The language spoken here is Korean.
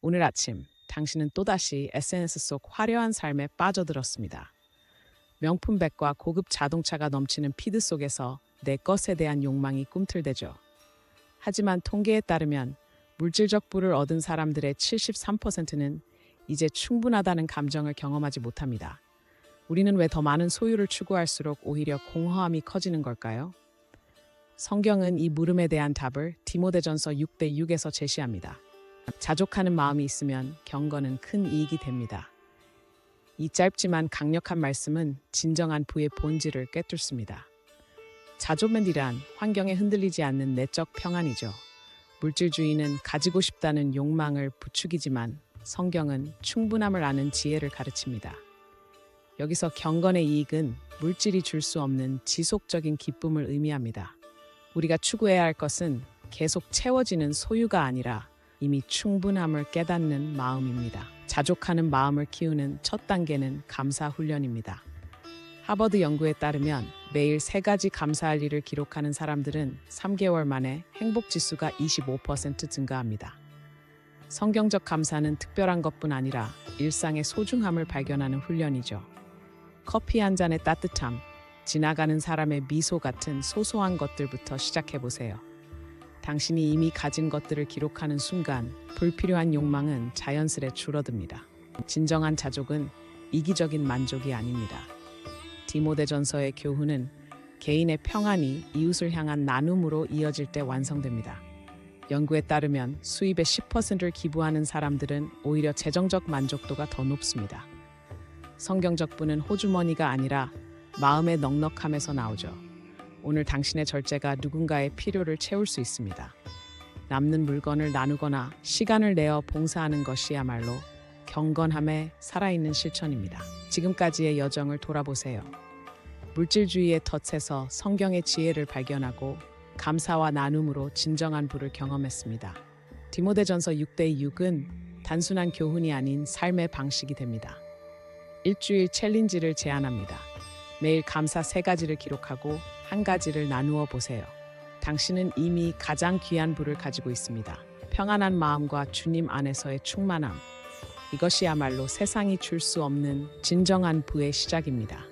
오늘 아침 당신은 또다시 SNS 속 화려한 삶에 빠져들었습니다. 명품백과 고급 자동차가 넘치는 피드 속에서 내 것에 대한 욕망이 꿈틀대죠. 하지만 통계에 따르면 물질적 부를 얻은 사람들의 73%는 이제 충분하다는 감정을 경험하지 못합니다. 우리는 왜 더 많은 소유를 추구할수록 오히려 공허함이 커지는 걸까요? 성경은 이 물음에 대한 답을 디모데전서 6대 6에서 제시합니다. 자족하는 마음이 있으면 경건은 큰 이익이 됩니다. 이 짧지만 강력한 말씀은 진정한 부의 본질을 꿰뚫습니다. 자조맨이란 환경에 흔들리지 않는 내적 평안이죠. 물질주의는 가지고 싶다는 욕망을 부추기지만 성경은 충분함을 아는 지혜를 가르칩니다. 여기서 경건의 이익은 물질이 줄 수 없는 지속적인 기쁨을 의미합니다. 우리가 추구해야 할 것은 계속 채워지는 소유가 아니라 이미 충분함을 깨닫는 마음입니다. 자족하는 마음을 키우는 첫 단계는 감사 훈련입니다. 하버드 연구에 따르면 매일 세 가지 감사할 일을 기록하는 사람들은 3개월 만에 행복 지수가 25% 증가합니다. 성경적 감사는 특별한 것뿐 아니라 일상의 소중함을 발견하는 훈련이죠. 커피 한 잔의 따뜻함, 지나가는 사람의 미소 같은 소소한 것들부터 시작해 보세요. 당신이 이미 가진 것들을 기록하는 순간 불필요한 욕망은 자연스레 줄어듭니다. 진정한 자족은 이기적인 만족이 아닙니다. 디모데전서의 교훈은 개인의 평안이 이웃을 향한 나눔으로 이어질 때 완성됩니다. 연구에 따르면 수입의 10%를 기부하는 사람들은 오히려 재정적 만족도가 더 높습니다. 성경적 부는 호주머니가 아니라 마음의 넉넉함에서 나오죠. 오늘 당신의 절제가 누군가의 필요를 채울 수 있습니다. 남는 물건을 나누거나 시간을 내어 봉사하는 것이야말로 경건함에 살아있는 실천입니다. 지금까지의 여정을 돌아보세요. 물질주의의 덫에서 성경의 지혜를 발견하고 감사와 나눔으로 진정한 부를 경험했습니다. 디모데전서 6대 6은 단순한 교훈이 아닌 삶의 방식이 됩니다. 일주일 챌린지를 제안합니다. 매일 감사 세 가지를 기록하고 한 가지를 나누어 보세요. 당신은 이미 가장 귀한 부를 가지고 있습니다. 평안한 마음과 주님 안에서의 충만함. 이것이야말로 세상이 줄 수 없는 진정한 부의 시작입니다.